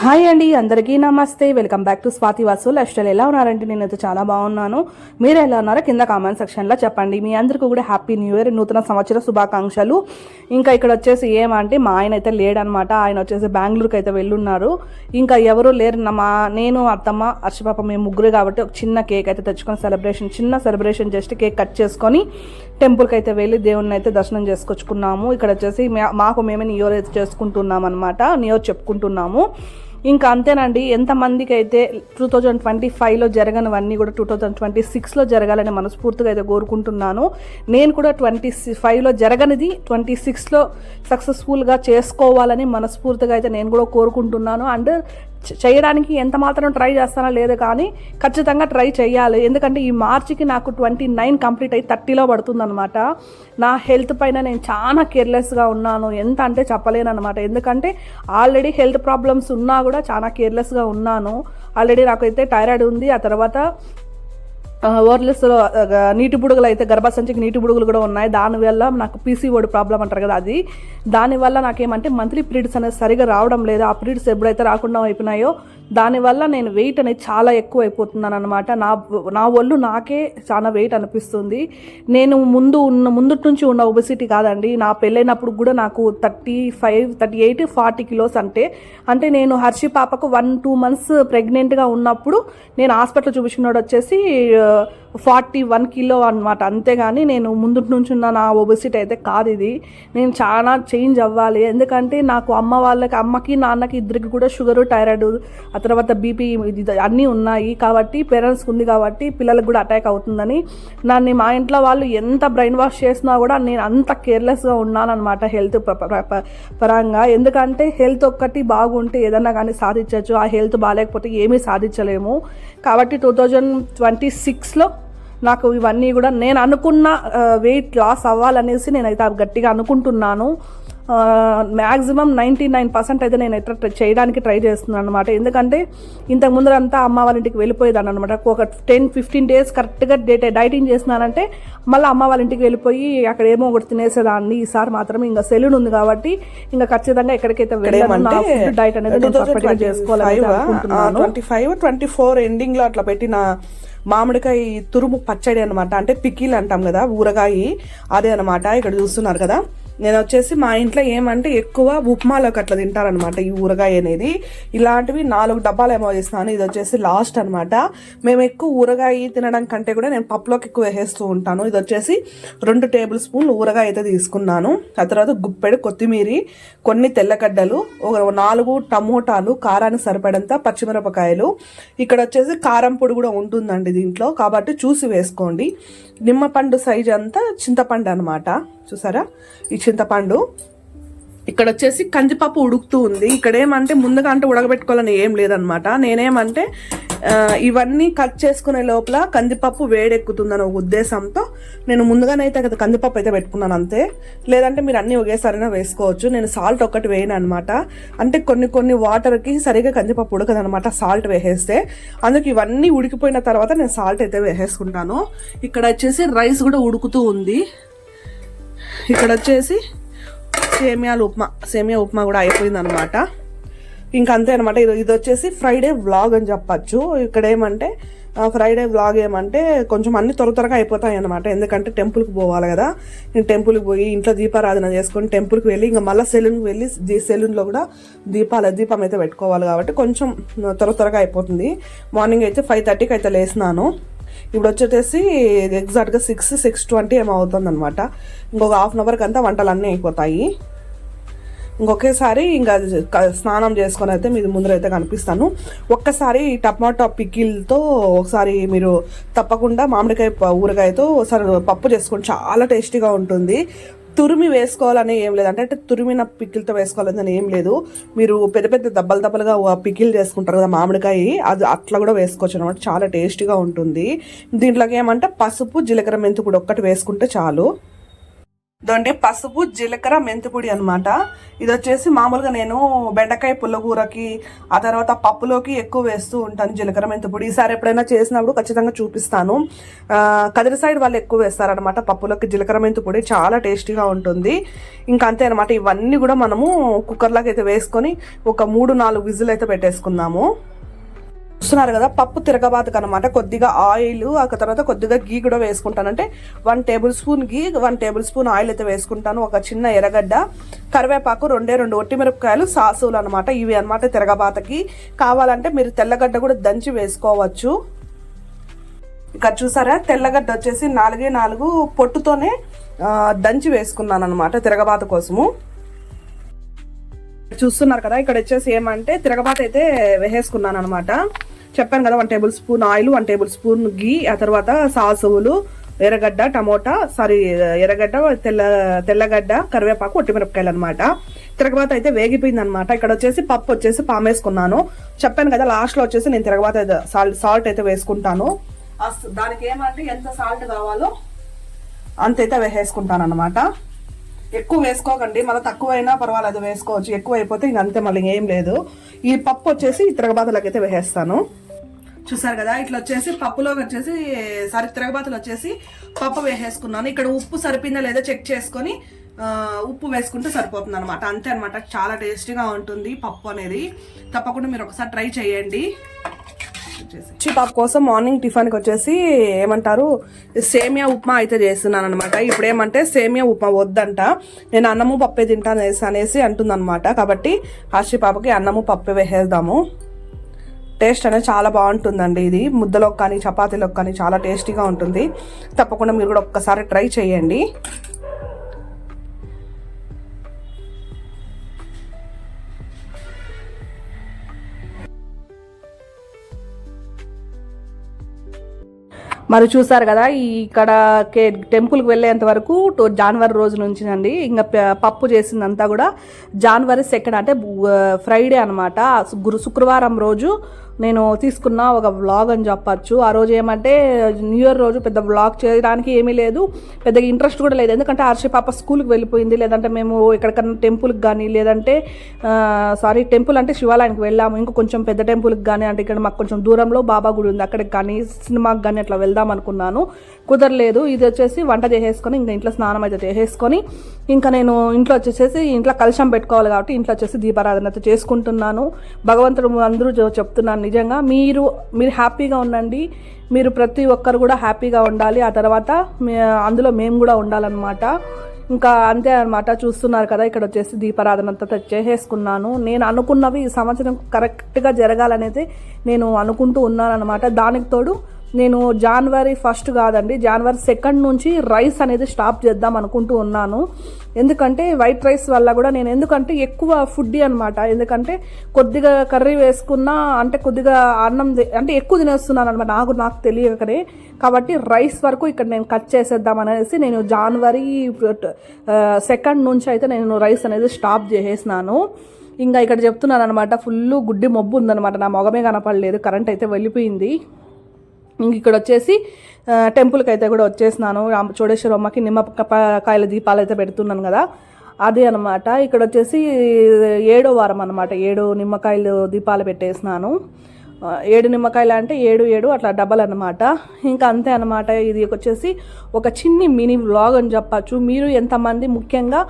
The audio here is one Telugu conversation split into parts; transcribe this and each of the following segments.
హాయ్ అండి అందరికీ నమస్తే. Welcome back to Swathi Vasu. Lifestyle ఎలా ఉన్నారంటే నేనైతే చాలా బాగున్నాను. మీరు ఎలా ఉన్నారో కింద కామెంట్ సెక్షన్లో చెప్పండి. మీ అందరికీ కూడా హ్యాపీ న్యూ ఇయర్ నూతన సంవత్సర శుభాకాంక్షలు. ఇంకా ఇక్కడ వచ్చేసి ఏమంటే మా ఆయన అయితే లేడనమాట ఆయన వచ్చేసి బెంగళూరుకి అయితే వెళ్ళున్నారు. ఇంకా ఎవరు లేరు. మా నేను అత్తమ్మ హర్షపాప మేము ముగ్గురు కాబట్టి ఒక చిన్న కేక్ అయితే తెచ్చుకొని సెలబ్రేషన్ చిన్న సెలబ్రేషన్ జస్ట్ కేక్ కట్ చేసుకొని టెంపుల్కి అయితే వెళ్ళి దేవుడిని అయితే దర్శనం చేసుకొచ్చుకున్నాము. ఇక్కడ వచ్చేసి మాకు మేమే న్యూ ఇయర్ అయితే చేసుకుంటున్నాం అనమాట న్యూ ఇయర్ చెప్పుకుంటున్నాము. ఇంకా అంతేనండి ఎంతమందికి అయితే టూ థౌజండ్ ట్వంటీ ఫైవ్లో జరగనివన్నీ కూడా టూ థౌజండ్ ట్వంటీ సిక్స్లో జరగాలని మనస్ఫూర్తిగా అయితే కోరుకుంటున్నాను. నేను కూడా ట్వంటీ ఫైవ్లో జరగనిది ట్వంటీ సిక్స్లో సక్సెస్ఫుల్గా చేసుకోవాలని మనస్ఫూర్తిగా అయితే నేను కూడా కోరుకుంటున్నాను. అండ్ చేయడానికి ఎంత మాత్రం ట్రై చేస్తానో లేదు కానీ ఖచ్చితంగా ట్రై చేయాలి. ఎందుకంటే ఈ మార్చికి నాకు ట్వంటీ నైన్ కంప్లీట్ అయ్యి థర్టీలో పడుతుందనమాట నా హెల్త్ పైన నేను చాలా కేర్లెస్గా ఉన్నాను. ఎంత అంటే చెప్పలేను అనమాట ఎందుకంటే ఆల్రెడీ హెల్త్ ప్రాబ్లమ్స్ ఉన్నా కూడా చాలా కేర్లెస్గా ఉన్నాను. ఆల్రెడీ నాకైతే థైరాయిడ్ ఉంది. ఆ తర్వాత ఓర్లెస్లో నీటి బుడుగులు అయితే గర్భసంచికి నీటి బుడుగులు కూడా ఉన్నాయి. దానివల్ల నాకు పీసీఓడి ప్రాబ్లం అంటారు కదా అది. దానివల్ల నాకేమంటే మంత్లీ పీరియడ్స్ అనేది సరిగా రావడం లేదు. ఆ పీరియడ్స్ ఎప్పుడైతే రాకుండా అయిపోయినాయో దానివల్ల నేను వెయిట్ అనేది చాలా ఎక్కువ అయిపోతున్నాను అనమాట నా నా ఒళ్ళు నాకే చాలా వెయిట్ అనిపిస్తుంది. నేను ముందు ఉన్న ముందు నుంచి ఉన్న ఒబెసిటీ కాదండి. నా పెళ్ళైనప్పుడు కూడా నాకు thirty five thirty eight forty kilos అంటే అంటే నేను హర్షి పాపకు వన్ టూ మంత్స్ ప్రెగ్నెంట్గా ఉన్నప్పుడు నేను హాస్పిటల్ చూపించుకున్నాడు వచ్చేసి ఫార్టీ వన్ కిలో అనమాట అంతేగాని నేను ముందు నుంచి ఉన్న నా ఒబెసిటీ అయితే కాదు ఇది. నేను చాలా చేంజ్ అవ్వాలి. ఎందుకంటే నాకు అమ్మ వాళ్ళకి అమ్మకి నాన్నకి ఇద్దరికి కూడా షుగరు థైరాయిడ్ ఆ తర్వాత బీపీ అన్నీ ఉన్నాయి కాబట్టి పేరెంట్స్కి ఉంది కాబట్టి పిల్లలకు కూడా అటాక్ అవుతుందని. నన్ను మా ఇంట్లో వాళ్ళు ఎంత బ్రెయిన్ వాష్ చేసినా కూడా నేను అంత కేర్లెస్గా ఉన్నానన్నమాట హెల్త్ పరంగా. ఎందుకంటే హెల్త్ ఒక్కటి బాగుంటే ఏదన్నా కానీ సాధించవచ్చు ఆ హెల్త్ బాగాలేకపోతే ఏమీ సాధించలేము. కాబట్టి టూ థౌజండ్ ట్వంటీ సిక్స్లో నాకు ఇవన్నీ కూడా నేను అనుకున్న వెయిట్ లాస్ అవ్వాలనేసి నేనైతే గట్టిగా అనుకుంటున్నాను. మ్యాక్సిమం నైంటీ నైన్ పర్సెంట్ అయితే నేను ట్రై- చేయడానికి ట్రై చేస్తున్నాను అనమాట ఎందుకంటే ఇంతకు ముందరంతా అమ్మ వాళ్ళ ఇంటికి వెళ్ళిపోయేదాన్ని అనమాట ఒక టెన్ ఫిఫ్టీన్ డేస్ కరెక్ట్గా డేట్ డైటింగ్ చేస్తున్నానంటే మళ్ళీ అమ్మ వాళ్ళ ఇంటికి వెళ్ళిపోయి అక్కడ ఏమో ఒకటి తినేసేదాన్ని. ఈసారి మాత్రం ఇంకా సెలూన్ ఉంది కాబట్టి ఇంకా ఖచ్చితంగా ఎక్కడికైతే వెళ్ళాను డైట్ అనేది నేను పర్ఫెక్ట్గా అనుకుంటున్నాను ట్వంటీ ఫైవ్ ట్వంటీ ఫోర్ ఎండింగ్లో అట్లా పెట్టిన మామిడికాయ తురుము పచ్చడి అనమాట అంటే పికిల్ అంటాం కదా ఊరగాయ అదే అనమాట ఇక్కడ చూస్తున్నారు కదా. నేను వచ్చేసి మా ఇంట్లో ఏమంటే ఎక్కువ ఉప్మాలోకి అట్లా తింటారనమాట ఈ ఊరగాయ అనేది. ఇలాంటివి నాలుగు డబ్బాలు ఏమో చేస్తాను ఇది వచ్చేసి లాస్ట్ అనమాట మేము ఎక్కువ ఊరగాయ తినడం కంటే కూడా నేను పప్పులోకి ఎక్కువ వేసేస్తూ ఉంటాను. ఇది వచ్చేసి రెండు టేబుల్ స్పూన్ ఊరగాయ అయితే తీసుకున్నాను. ఆ తర్వాత గుప్పెడు కొత్తిమీరి కొన్ని తెల్లగడ్డలు ఒక నాలుగు టమోటాలు కారానికి సరిపడంత పచ్చిమిరపకాయలు. ఇక్కడ వచ్చేసి కారం పొడి కూడా ఉంటుందండి దీంట్లో. కాబట్టి చూసి వేసుకోండి. నిమ్మపండు సైజ్ అంతా చింతపండు అనమాట చూసారా? ఈ చింతపండు. ఇక్కడ వచ్చేసి కందిపప్పు ఉడుకుతూ ఉంది. ఇక్కడ ఏమంటే ముందుగా అంటే ఉడకబెట్టుకోవాలని ఏం లేదనమాట నేనేమంటే ఇవన్నీ కట్ చేసుకునే లోపల కందిపప్పు వేడెక్కుతుందని ఒక ఉద్దేశంతో నేను ముందుగానైతే కదా కందిపప్పు అయితే పెట్టుకున్నాను అంతే. లేదంటే మీరు అన్నీ ఒకేసారైనా వేసుకోవచ్చు. నేను సాల్ట్ ఒక్కటి వేయను అనమాట అంటే కొన్ని కొన్ని వాటర్కి సరిగా కందిపప్పు ఉడకదనమాట సాల్ట్ వేసేస్తే. అందుకు ఇవన్నీ ఉడికిపోయిన తర్వాత నేను సాల్ట్ అయితే వేసేసుకుంటాను. ఇక్కడ వచ్చేసి రైస్ కూడా ఉడుకుతూ ఉంది. ఇక్కడ వచ్చేసి సేమియాలు ఉప్మా. సేమియా ఉప్మా కూడా అయిపోయింది అనమాట ఇంకంతే అంతే అనమాట ఇది ఇది వచ్చేసి ఫ్రైడే వ్లాగ్ అని చెప్పచ్చు. ఇక్కడ ఏమంటే ఫ్రైడే వ్లాగ్ ఏమంటే కొంచెం అన్ని త్వర త్వరగా అయిపోతాయి అనమాట ఎందుకంటే టెంపుల్కి పోవాలి కదా. నేను టెంపుల్కి పోయి ఇంట్లో దీపారాధన చేసుకొని టెంపుల్కి వెళ్ళి ఇంకా మళ్ళీ సెలూన్కి వెళ్ళి సెలూన్లో కూడా దీపాల దీపం అయితే పెట్టుకోవాలి కాబట్టి కొంచెం త్వర త్వరగా అయిపోతుంది. మార్నింగ్ అయితే ఫైవ్ థర్టీకి అయితే లేసినాను ఇప్పుడు వచ్చేసి ఎగ్జాక్ట్గా సిక్స్ సిక్స్ ట్వంటీ ఏమో అవుతుంది అనమాట ఇంకొక హాఫ్ అన్ అవర్కి అంతా వంటలు అన్నీ అయిపోతాయి. ఇంకొకేసారి ఇంకా అది స్నానం చేసుకొని అయితే మీరు ముందరైతే కనిపిస్తాను. ఒక్కసారి టమాటో టమాటా పికిల్తో ఒకసారి మీరు తప్పకుండా మామిడికాయ ఊరగాయతో ఒకసారి పప్పు చేసుకొని చాలా టేస్టీగా ఉంటుంది. తురిమి వేసుకోవాలని ఏం లేదు. అంటే అంటే తురిమిన పికిల్తో వేసుకోవాలని ఏం లేదు. మీరు పెద్ద పెద్ద దబ్బలు దబ్బలుగా పికిల్ చేసుకుంటారు కదా మామిడికాయ అది అట్లా కూడా వేసుకోవచ్చు అనమాట చాలా టేస్టీగా ఉంటుంది. దీంట్లోకి ఏమంటే పసుపు జీలకర్ర మెంతు కూడా ఒక్కటి వేసుకుంటే చాలు. ఇదండి పసుపు జీలకర్ర మెంతిపొడి అనమాట ఇది వచ్చేసి మామూలుగా నేను బెండకాయ పుల్లగూరకి ఆ తర్వాత పప్పులోకి ఎక్కువ వేస్తూ ఉంటాను జీలకర్ర మెంతిపొడి ఈసారి ఎప్పుడైనా చేసినప్పుడు ఖచ్చితంగా చూపిస్తాను. కదిరి సైడ్ వాళ్ళు ఎక్కువ వేస్తారనమాట పప్పులోకి జీలకర్ర మెంతిపొడి చాలా టేస్టీగా ఉంటుంది. ఇంకా అంతే అనమాట ఇవన్నీ కూడా మనము కుక్కర్లోకి అయితే వేసుకొని ఒక మూడు నాలుగు విజిల్ అయితే పెట్టేసుకుందాము. చూస్తున్నారు కదా పప్పు తిరగబాతకు అనమాట కొద్దిగా ఆయిల్ ఆ తర్వాత కొద్దిగా గీ కూడా వేసుకుంటాను. అంటే one tablespoon ghee one tablespoon oil అయితే వేసుకుంటాను. ఒక చిన్న ఎర్రగడ్డ కరివేపాకు రెండే రెండు ఒట్టిమిరపకాయలు సాసులు అనమాట ఇవి అనమాట తిరగబాతకి. కావాలంటే మీరు తెల్లగడ్డ కూడా దంచి వేసుకోవచ్చు. ఇక్కడ చూసారా తెల్లగడ్డ వచ్చేసి నాలుగే నాలుగు పొట్టుతోనే దంచి వేసుకున్నాను అనమాట తిరగబాత కోసము. చూస్తున్నారు కదా ఇక్కడ వచ్చేసి ఏమంటే తిరగబాత అయితే వేసేసుకున్నాను అనమాట చెప్పాను కదా one tablespoon oil one tablespoon ghee ఆ తర్వాత సాసువులు ఎర్రగడ్డ టమోటా సారీ ఎర్రగడ్డ తెల్ల తెల్లగడ్డ కరివేపాకు ఒట్టిమిరపకాయలు అనమాట తిరగబాత అయితే వేగిపోయింది అనమాట ఇక్కడ వచ్చేసి పప్పు వచ్చేసి పామేసుకున్నాను చెప్పాను కదా లాస్ట్లో వచ్చేసి నేను తిరగబాత సాల్ట్ సాల్ట్ అయితే వేసుకుంటాను. దానికి ఏమంటే ఎంత సాల్ట్ కావాలో అంతైతే వేసేసుకుంటాను అనమాట ఎక్కువ వేసుకోకండి మళ్ళీ తక్కువైనా పర్వాలేదు వేసుకోవచ్చు. ఎక్కువ అయిపోతే ఇంక అంతే మళ్ళీ ఏం లేదు. ఈ పప్పు వచ్చేసి తిరగబాతలోకి అయితే వేసేస్తాను. చూసారు కదా ఇట్లా వచ్చేసి పప్పులోకి వచ్చేసి సరి తిరగబాతలు వచ్చేసి పప్పు వేసేసుకున్నాను. ఇక్కడ ఉప్పు సరిపోయిందా లేదా చెక్ చేసుకొని ఉప్పు వేసుకుంటే సరిపోతుంది అనమాట అంతే అనమాట చాలా టేస్టీగా ఉంటుంది పప్పు అనేది. తప్పకుండా మీరు ఒకసారి ట్రై చేయండి. వచ్చేసి పాప కోసం మార్నింగ్ టిఫిన్కి వచ్చేసి ఏమంటారు సేమియా ఉప్మా అయితే చేస్తున్నాను అనమాట ఇప్పుడు ఏమంటే సేమియా ఉప్మా వద్దంట. నేను అన్నము పప్పే తింటాను అనేసి అనేసి అంటుందన్నమాట. కాబట్టి హర్షి పాపకి అన్నము పప్పే వేసేద్దాము. టేస్ట్ అనేది చాలా బాగుంటుందండి ఇది. ముద్దలోకి కానీ చపాతీలోకి కానీ చాలా టేస్టీగా ఉంటుంది. తప్పకుండా మీరు కూడా ఒక్కసారి ట్రై చేయండి. మరి చూసారు కదా ఇక్కడ కే- టెంపుల్కి వెళ్ళేంత వరకు జాన్వరి జనవరి రోజు నుంచి అండి ఇంకా పప్పు చేసిందంతా కూడా జనవరి సెకండ్ అంటే ఫ్రైడే అనమాట గురు శుక్రవారం రోజు నేను తీసుకున్న ఒక వ్లాగ్ అని చెప్పచ్చు. ఆ రోజు ఏమంటే న్యూ ఇయర్ రోజు పెద్ద వ్లాగ్ చేయడానికి ఏమీ లేదు. పెద్దగా ఇంట్రెస్ట్ కూడా లేదు. ఎందుకంటే ఆర్షి పాప స్కూల్కి వెళ్ళిపోయింది. లేదంటే మేము ఎక్కడికన్నా టెంపుల్కి కానీ లేదంటే సారీ టెంపుల్ అంటే శివాలయానికి వెళ్ళాము. ఇంకా కొంచెం పెద్ద టెంపుల్కి కానీ అంటే ఇక్కడ మాకు కొంచెం దూరంలో బాబా గుడి ఉంది. అక్కడికి కానీ సినిమాకి కానీ అట్లా వెళ్దాం అనుకున్నాను. కుదరలేదు. ఇది వచ్చేసి వంట చేసేసుకొని ఇంకా ఇంట్లో స్నానం అయితే చేసేసుకొని ఇంకా నేను ఇంట్లో వచ్చేసేసి ఇంట్లో కలశం పెట్టుకోవాలి కాబట్టి ఇంట్లో వచ్చేసి దీపారాధన అయితే చేసుకుంటున్నాను. భగవంతుడు అందరూ చెప్తున్నాను నిజంగా మీరు మీరు హ్యాపీగా ఉండండి. మీరు ప్రతి ఒక్కరు కూడా హ్యాపీగా ఉండాలి. ఆ తర్వాత అందులో మేము కూడా ఉండాలన్నమాట. ఇంకా అంతే అనమాట చూస్తున్నారు కదా ఇక్కడ వచ్చేసి దీపారాధన అంతా చేసేసుకున్నాను. నేను అనుకున్నవి ఈ సంవత్సరం కరెక్ట్గా జరగాలనేది నేను అనుకుంటూ ఉన్నాను అనమాట దానికి తోడు నేను జనవరి ఫస్ట్ కాదండి. జనవరి సెకండ్ నుంచి రైస్ అనేది స్టాప్ చేద్దాం అనుకుంటూ ఉన్నాను. ఎందుకంటే వైట్ రైస్ వల్ల కూడా నేను ఎందుకంటే ఎక్కువ ఫుడ్ అనమాట ఎందుకంటే కొద్దిగా కర్రీ వేసుకున్నా అంటే కొద్దిగా అన్నం అంటే ఎక్కువ తినేస్తున్నాను అనమాట నాకు నాకు తెలియకనే. కాబట్టి రైస్ వరకు ఇక్కడ నేను కట్ చేసేద్దాం అనేసి నేను జనవరి సెకండ్ uh, నుంచి అయితే నేను రైస్ అనేది స్టాప్ చేసేసినాను. ఇంకా ఇక్కడ చెప్తున్నాను అనమాట ఫుల్ గుడ్డి మబ్బు ఉందనమాట నా మొగమే కనపడలేదు. కరెంట్ అయితే వెళ్ళిపోయింది. ఇక్కడ వచ్చేసి టెంపుల్కి అయితే కూడా వచ్చేసినాను. రామ చోడేశ్వరమ్మకి నిమ్మకాయల దీపాలు అయితే పెడుతున్నాను కదా. అదే అనమాట ఇక్కడ వచ్చేసి ఏడో వారం అనమాట ఏడు నిమ్మకాయలు దీపాలు పెట్టేసినాను. ఏడు నిమ్మకాయలు అంటే ఏడు ఏడు అట్లా డబల్ అనమాట ఇంకా అంతే అనమాట ఇది వచ్చేసి ఒక చిన్ని మినీ వ్లాగ్ అని చెప్పచ్చు. మీరు ఎంతమంది ముఖ్యంగా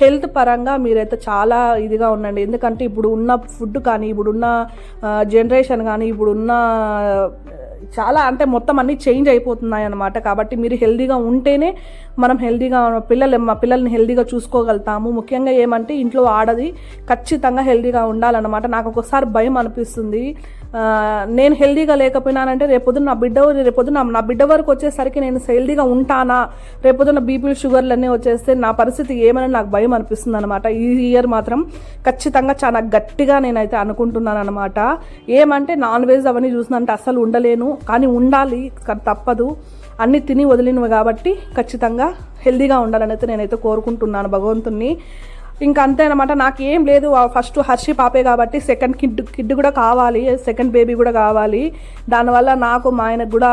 హెల్త్ పరంగా మీరైతే చాలా ఇదిగా ఉండండి. ఎందుకంటే ఇప్పుడు ఉన్న ఫుడ్ కానీ ఇప్పుడున్న జనరేషన్ కానీ ఇప్పుడున్న చాలా అంటే మొత్తం అన్నీ చేంజ్ అయిపోతున్నాయి అనమాట కాబట్టి మీరు హెల్దీగా ఉంటేనే మనం హెల్దీగా పిల్లలు మా పిల్లల్ని హెల్దీగా చూసుకోగలుగుతాము. ముఖ్యంగా ఏమంటే ఇంట్లో ఆడది ఖచ్చితంగా హెల్దీగా ఉండాలన్నమాట. నాకు ఒకసారి భయం అనిపిస్తుంది. నేను హెల్దీగా లేకపోయినానంటే రేపొద్దున నా బిడ్డ రేపొద్దున నా బిడ్డ వరకు వచ్చేసరికి నేను హెల్దీగా ఉంటానా? రేపొద్దున బీపీ షుగర్లు అన్నీ వచ్చేస్తే నా పరిస్థితి ఏమని నాకు భయం అనిపిస్తుంది అనమాట ఈ ఇయర్ మాత్రం ఖచ్చితంగా చాలా గట్టిగా నేనైతే అనుకుంటున్నాను అనమాట ఏమంటే నాన్ వెజ్ అవన్నీ చూసినంటే అస్సలు ఉండలేను. కానీ ఉండాలి కానీ తప్పదు. అన్నీ తిని వదిలినవి కాబట్టి ఖచ్చితంగా హెల్దీగా ఉండాలని అయితే నేనైతే కోరుకుంటున్నాను భగవంతుణ్ణి. ఇంకా అంతే అనమాట నాకు ఏం లేదు ఫస్ట్ హర్షి పాపే కాబట్టి సెకండ్ కిడ్ కిడ్ కూడా కావాలి. సెకండ్ బేబీ కూడా కావాలి. దానివల్ల నాకు మా ఆయనకు కూడా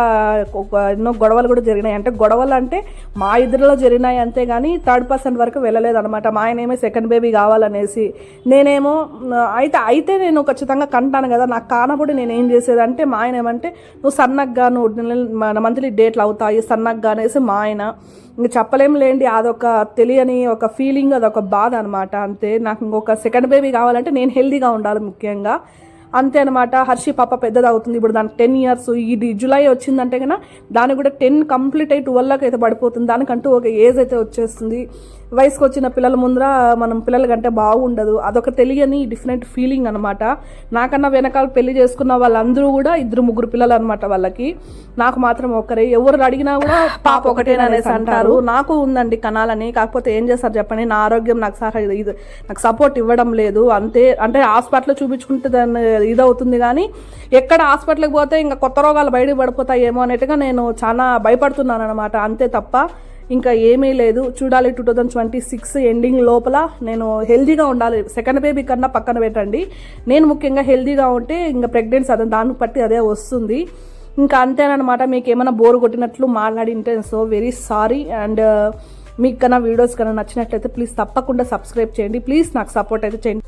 ఎన్నో గొడవలు కూడా జరిగినాయి. అంటే గొడవలు అంటే మా ఇద్దరిలో జరిగినాయి అంతే కానీ థర్డ్ పర్సన్ వరకు వెళ్ళలేదనమాట మా ఆయన ఏమో సెకండ్ బేబీ కావాలనేసి. నేనేమో అయితే అయితే నేను ఖచ్చితంగా కంటాను కదా. నాకు కానప్పుడు నేను ఏం చేసేది అంటే మా ఆయన ఏమంటే నువ్వు సన్నగ్గా నువ్వు నెల- మన మంత్లీ డేట్లు అవుతాయి సన్నగ్గా అనేసి మా ఆయన ఇంక చెప్పలేం లేండి అదొక తెలియని ఒక ఫీలింగ్ అదొక బాధ అనమాట అంతే నాకు ఇంకొక సెకండ్ బేబీ కావాలంటే నేను హెల్దీగా ఉండాలి ముఖ్యంగా. అంతే అనమాట హర్షి పాప పెద్దది అవుతుంది. ఇప్పుడు దానికి టెన్ ఇయర్స్ ఇది జూలై వచ్చిందంటే కన్నా దానికి కూడా టెన్ కంప్లీట్ అయ్యి ట్వెల్వ్కి అయితే పడిపోతుంది. దానికంటూ ఒక ఏజ్ అయితే వచ్చేస్తుంది. వయసుకు వచ్చిన పిల్లల ముందర మనం పిల్లల కంటే బాగుండదు. అదొక తెలియని డిఫరెంట్ ఫీలింగ్ అనమాట నాకన్నా వెనకాల పెళ్ళి చేసుకున్న వాళ్ళందరూ కూడా ఇద్దరు ముగ్గురు పిల్లలు అనమాట వాళ్ళకి. నాకు మాత్రం ఒక్కరే. ఎవరు అడిగినా కూడా పాప ఒకటేననేసి అంటారు. నాకు ఉందండి కనాలని కాకపోతే ఏం చేస్తారు చెప్పండి? నా ఆరోగ్యం నాకు సహా ఇది. నాకు సపోర్ట్ ఇవ్వడం లేదు. అంతే. అంటే హాస్పిటల్ చూపించుకుంటే దాన్ని ఇదవుతుంది కానీ ఎక్కడ హాస్పిటల్కి పోతే ఇంకా కొత్త రోగాలు బయటకు పడిపోతాయేమో అనేట్టుగా నేను చాలా భయపడుతున్నాను అనమాట అంతే తప్ప ఇంకా ఏమీ లేదు. చూడాలి two thousand twenty six ending లోపల నేను హెల్దీగా ఉండాలి. సెకండ్ బేబీ కన్నా పక్కన పెట్టండి. నేను ముఖ్యంగా హెల్దీగా ఉంటే ఇంకా ప్రెగ్నెన్సీ అదే దాన్ని బట్టి అదే వస్తుంది. ఇంకా అంతేనమాట మీకు ఏమైనా బోర్ కొట్టినట్లు మాట్లాడింటే సో వెరీ సారీ. అండ్ మీకు కన్నా వీడియోస్ కన్నా నచ్చినట్లయితే ప్లీజ్ తప్పకుండా సబ్స్క్రైబ్ చేయండి. ప్లీజ్ నాకు సపోర్ట్ అయితే చేయండి.